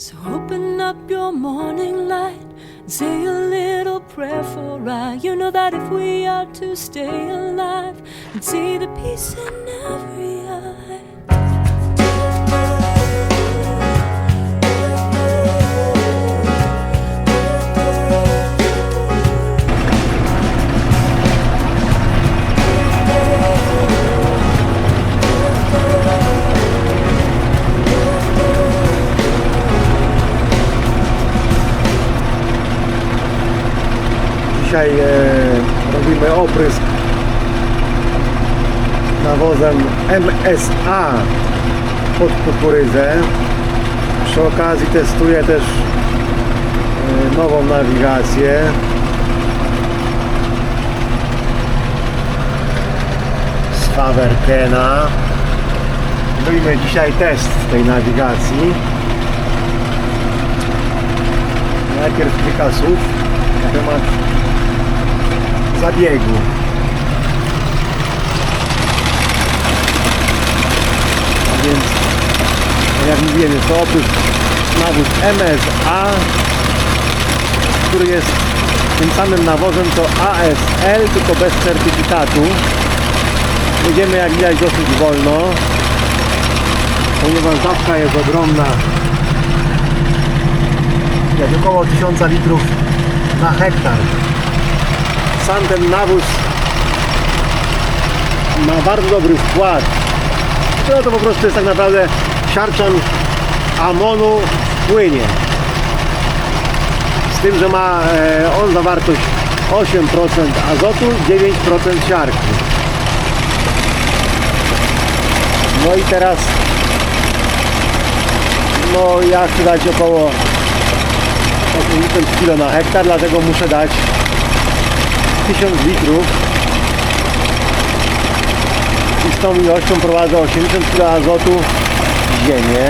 So open up your morning light and say a little prayer for I. You know that if we are to stay alive and see the peace in every Dzisiaj e, robimy oprysk nawozem MSA pod kukurydzę. Przy okazji testuję też e, nową nawigację. Z Faberkena. Robimy dzisiaj test tej nawigacji. Najpierw kilka słów na temat zabiegu. A więc, tak jak mówiłem, to oprócz nawóz MSA, który jest tym samym nawozem co ASL, tylko bez certyfikatu. Jedziemy jak widać dosyć wolno, ponieważ dawka jest ogromna. Widać około 1000 litrów na hektar sam ten nawóz ma bardzo dobry wkład. No to po prostu jest tak naprawdę siarczan amonu w płynie. Z tym, że ma e, on zawartość 8% azotu, 9% siarki. No i teraz no ja chcę dać około 80 kg na hektar, dlatego muszę dać 1000 litrów i z tą ilością prowadzę 80 kg azotu w ziemię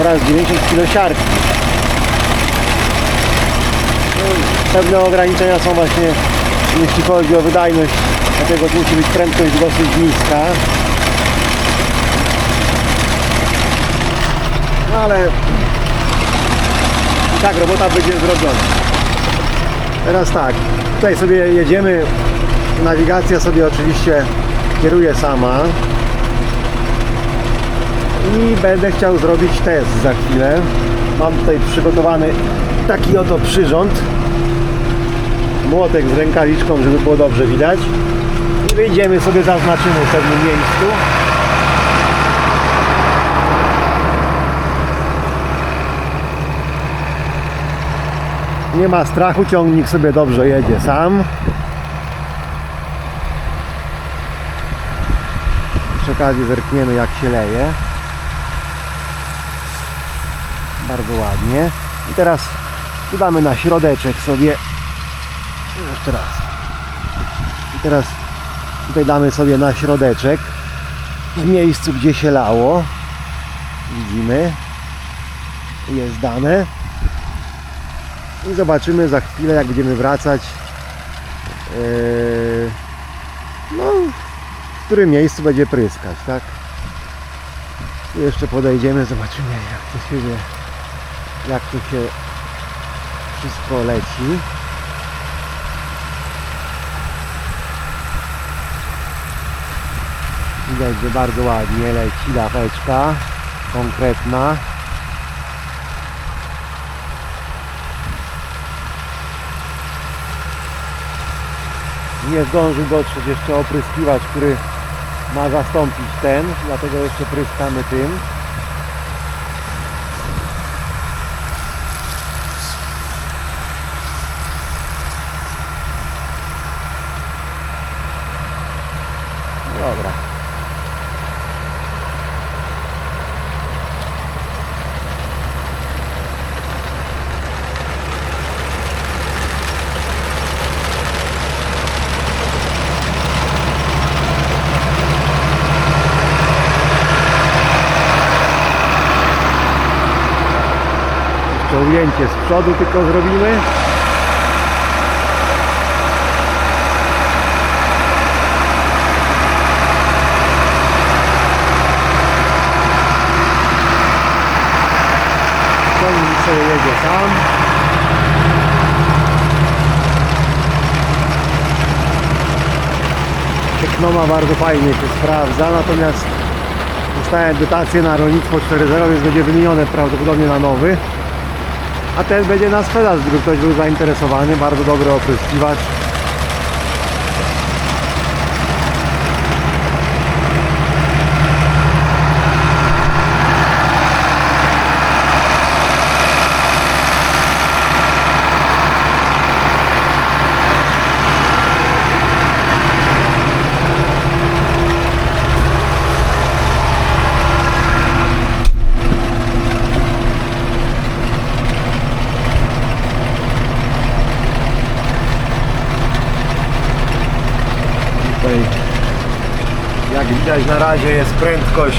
oraz 90 kg siarki. Pewne ograniczenia są właśnie jeśli chodzi o wydajność, dlatego musi być prędkość dosyć niska. No ale i tak robota będzie zrobiona. Teraz tak, tutaj sobie jedziemy, nawigacja sobie oczywiście kieruje sama i będę chciał zrobić test za chwilę. Mam tutaj przygotowany taki oto przyrząd, młotek z rękawiczką, żeby było dobrze widać i wyjdziemy sobie, zaznaczymy w pewnym miejscu. Nie ma strachu, ciągnik sobie dobrze jedzie sam. Przy okazji zerkniemy jak się leje. Bardzo ładnie. I teraz dodamy na środeczek sobie jeszcze raz. I teraz tutaj damy sobie na środeczek w miejscu gdzie się lało. Widzimy. Jest dane i zobaczymy za chwilę jak będziemy wracać yy, no w którym miejscu będzie pryskać tak? I jeszcze podejdziemy zobaczymy jak to się jak to się wszystko leci. Widać, że bardzo ładnie leci daweczka konkretna nie zdążył dotrzeć jeszcze opryskiwacz, który ma zastąpić ten, dlatego jeszcze pryskamy tym. Dobra. Jeszcze ujęcie z przodu tylko zrobimy. sobie jedzie sam. Teknoma bardzo fajnie się sprawdza, natomiast dostałem dotację na rolnictwo 4.0, więc będzie wymienione prawdopodobnie na nowy. A ten będzie na sprzedaż, gdyby ktoś był zainteresowany. Bardzo dobry opryskiwacz. Tutaj jak widać na razie jest prędkość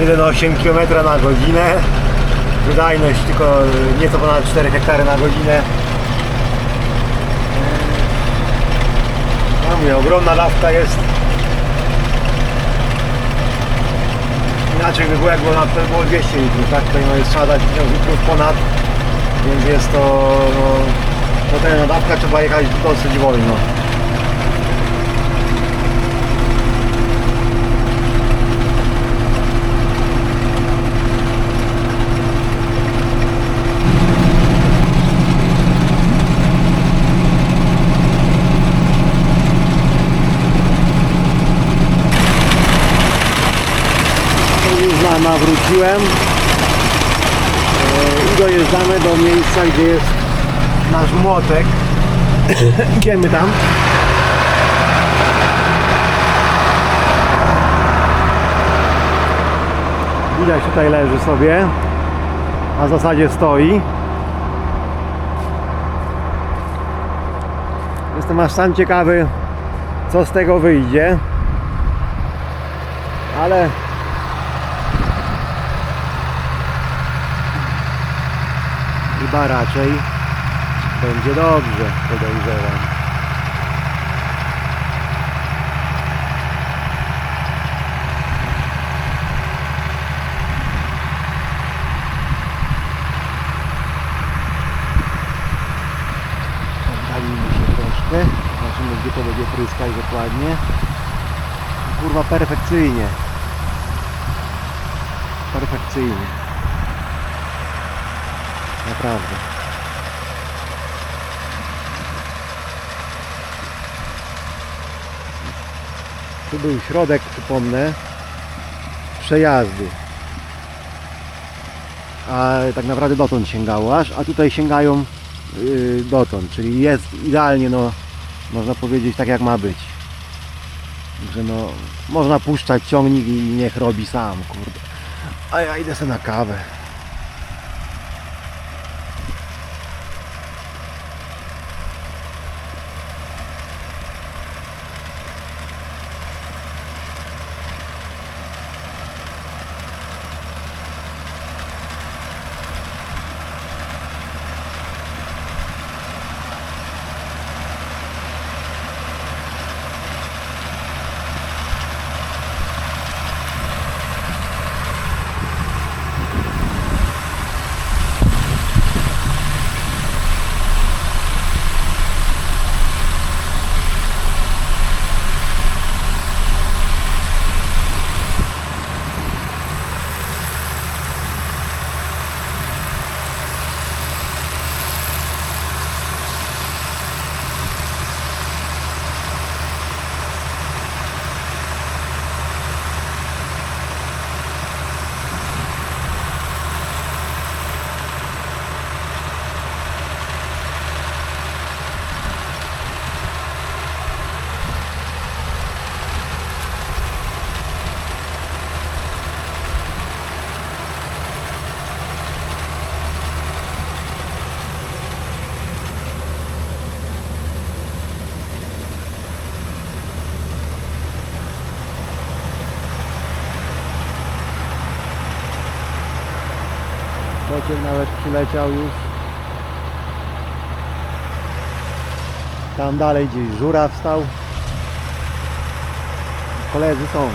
1,8 km na godzinę. Wydajność tylko nieco ponad 4 hektary na godzinę. Ja mówię, ogromna dawka jest. Inaczej by było jak było, na, było 200 litrów, tak? Tutaj no jest trzeba dać 1000 litrów ponad, więc jest to no, potężna dawka, trzeba jechać dosyć wolno. już na, nawróciłem E, i dojeżdżamy do miejsca, gdzie jest nasz młotek. Idziemy tam. Widać tutaj leży sobie, a w zasadzie stoi. Jestem aż sam ciekawy, co z tego wyjdzie. Ale Chyba raczej będzie dobrze, podejrzewam. Oddalimy się troszkę. Zobaczymy gdzie to będzie pryskać dokładnie. Kurwa perfekcyjnie. Perfekcyjnie. Naprawdę. Tu był środek, przypomnę, przejazdy. A tak naprawdę dotąd sięgało aż, a tutaj sięgają yy, dotąd, czyli jest idealnie, no, można powiedzieć tak jak ma być. Że no, można puszczać ciągnik i niech robi sam, kurde. A ja idę sobie na kawę. Pociąg nawet przyleciał już. Tam dalej gdzieś żura wstał. Koledzy są.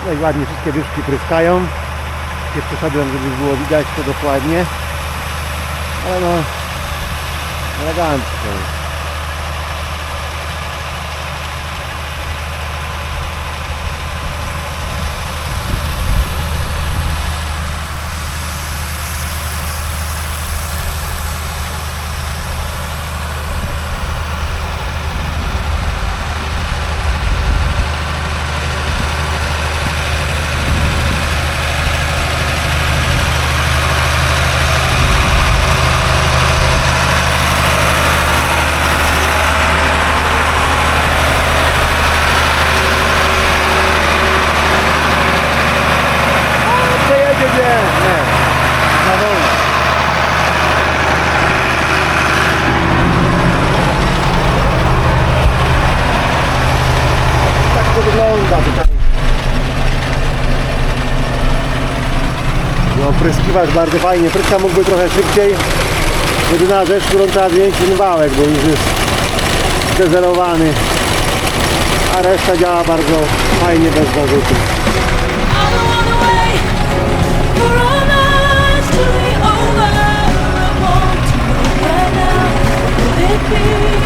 Tutaj ładnie wszystkie dyszki pryskają. troszeczkę przeszedłem, żeby było widać to dokładnie. Ale no, elegancko. Przejedzie gdzie? Nie. Na wolno. Tak to wygląda tutaj. Bardzo fajnie. Pryska mógłby trochę szybciej. Jedyna rzecz, którą trzeba zmienić, ten wałek, bo już jest zdezelowany. A reszta działa bardzo fajnie bez zarzutu. I don't